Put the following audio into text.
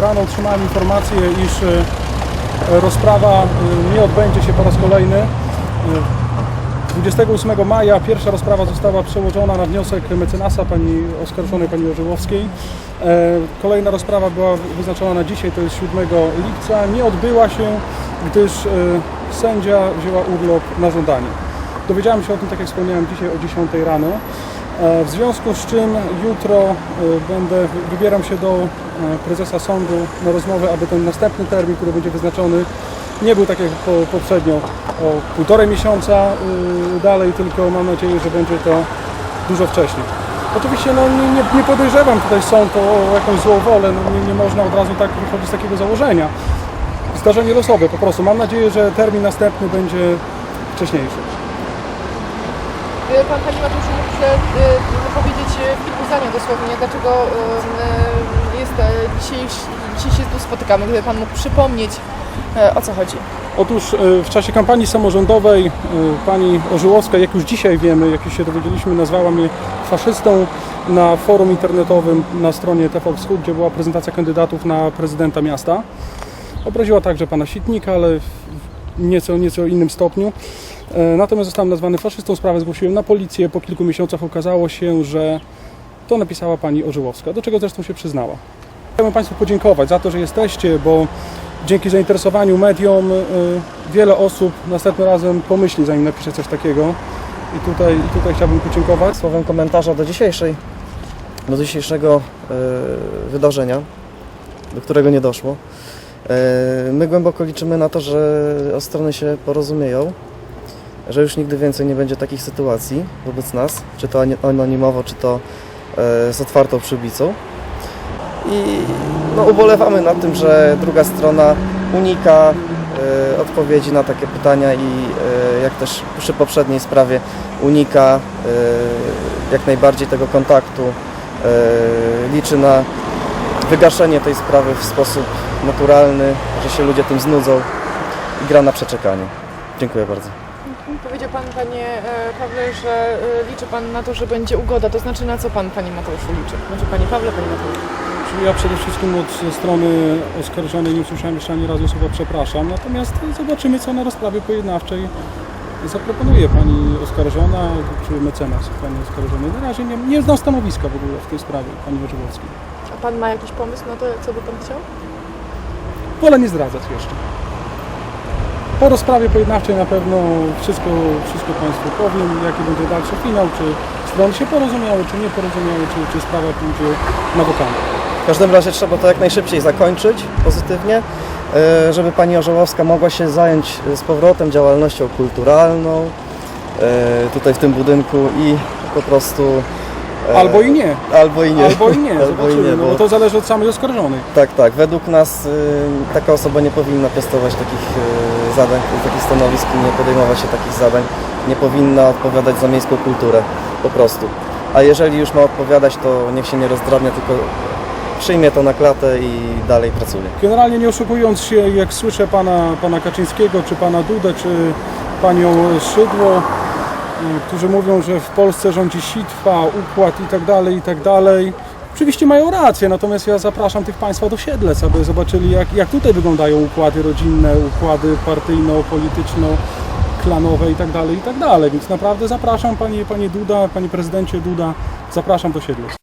Rano otrzymałem informację, iż e, rozprawa e, nie odbędzie się po raz kolejny. E, 28 maja pierwsza rozprawa została przełożona na wniosek mecenasa pani oskarżonej pani Orzełowskiej. E, Kolejna rozprawa była wyznaczona na dzisiaj, to jest 7 lipca. Nie odbyła się, gdyż e, sędzia wzięła urlop na żądanie. Dowiedziałem się o tym, tak jak wspomniałem, dzisiaj o 10 rano. E, W związku z czym jutro będę, wybieram się do prezesa sądu na rozmowę, aby ten następny termin, który będzie wyznaczony, nie był tak jak po- poprzednio o półtorej miesiąca y, dalej, tylko mam nadzieję, że będzie to dużo wcześniej. Oczywiście no, nie, nie, podejrzewam tutaj sąd o jakąś złą wolę, no, nie, nie można od razu tak wychodzić z takiego założenia. Zdarzenie losowe po prostu. Mam nadzieję, że termin następny będzie wcześniejszy. Pan Panie Mateuszu mógł się y, powiedzieć y, w kilku zdaniach dosłownie, dlaczego y, y, jest, e, dzisiaj, dzisiaj się tu spotykamy, gdyby Pan mógł przypomnieć o co chodzi. Otóż e, w czasie kampanii samorządowej e, pani Orzyłowska, jak już dzisiaj wiemy, jak już się dowiedzieliśmy, nazwała mnie faszystą na forum internetowym na stronie TV Wschód, gdzie była prezentacja kandydatów na prezydenta miasta. Obraziła także pana Sitnika, ale w nieco, nieco innym stopniu. E, Natomiast zostałem nazwany faszystą, sprawę zgłosiłem na policję. Po kilku miesiącach okazało się, że to napisała pani Orzyłowska, do czego zresztą się przyznała. Chciałbym Państwu podziękować za to, że jesteście, bo dzięki zainteresowaniu mediom y, wiele osób następnym razem pomyśli, zanim napisze coś takiego. I tutaj, i tutaj chciałbym podziękować. Słowem komentarza do dzisiejszej, do dzisiejszego e, wydarzenia, do którego nie doszło. E, my głęboko liczymy na to, że strony się porozumieją, że już nigdy więcej nie będzie takich sytuacji wobec nas, czy to anonimowo, czy to e, z otwartą przybicą. I no, ubolewamy nad tym, że druga strona unika e, odpowiedzi na takie pytania i e, jak też przy poprzedniej sprawie unika e, jak najbardziej tego kontaktu, liczy na wygaszenie tej sprawy w sposób naturalny, że się ludzie tym znudzą i gra na przeczekanie. Dziękuję bardzo. Powiedział Pan Panie Pawle, że liczy Pan na to, że będzie ugoda, to znaczy na co Pan Panie Mateuszu liczy? Znaczy Panie Pawle, Panie Mateuszu. Ja przede wszystkim od strony oskarżonej nie usłyszałem jeszcze ani razu słowa przepraszam, natomiast zobaczymy, co na rozprawie pojednawczej zaproponuje pani oskarżona, czy mecenas pani oskarżony. Na razie nie, nie znam stanowiska w ogóle w tej sprawie pani Orzywowskiej. A Pan ma jakiś pomysł na to, co by Pan chciał? Wolę nie zdradzać jeszcze. Po rozprawie pojednawczej na pewno wszystko, wszystko Państwu powiem, jaki będzie dalszy finał, czy strony się porozumiały, czy nie porozumiały, czy, czy sprawa pójdzie na wokandę. W każdym razie trzeba to jak najszybciej zakończyć pozytywnie, e, żeby pani Orzełowska mogła się zająć e, z powrotem działalnością kulturalną e, tutaj w tym budynku i po prostu... Albo i nie. Albo i nie. Albo i nie, Albo i nie, no, bo bo to zależy od samej oskarżonej. tak, tak. Według nas y, taka osoba nie powinna piastować takich y, zadań, takich stanowisk i nie podejmować się takich zadań. Nie powinna odpowiadać za miejską kulturę, po prostu. A jeżeli już ma odpowiadać, to niech się nie rozdrabnia, tylko przyjmie to na klatę i dalej pracuje. Generalnie nie oszukując się, jak słyszę pana, pana Kaczyńskiego, czy pana Dudę, czy panią Szydło, y, którzy mówią, że w Polsce rządzi sitwa, układ i tak dalej, i tak dalej. Oczywiście mają rację, natomiast ja zapraszam tych państwa do Siedlec, aby zobaczyli jak, jak tutaj wyglądają układy rodzinne, układy partyjno-polityczno, klanowe i tak dalej, i tak dalej. Więc naprawdę zapraszam panie, panie Duda, panie prezydencie Duda, zapraszam do Siedlec.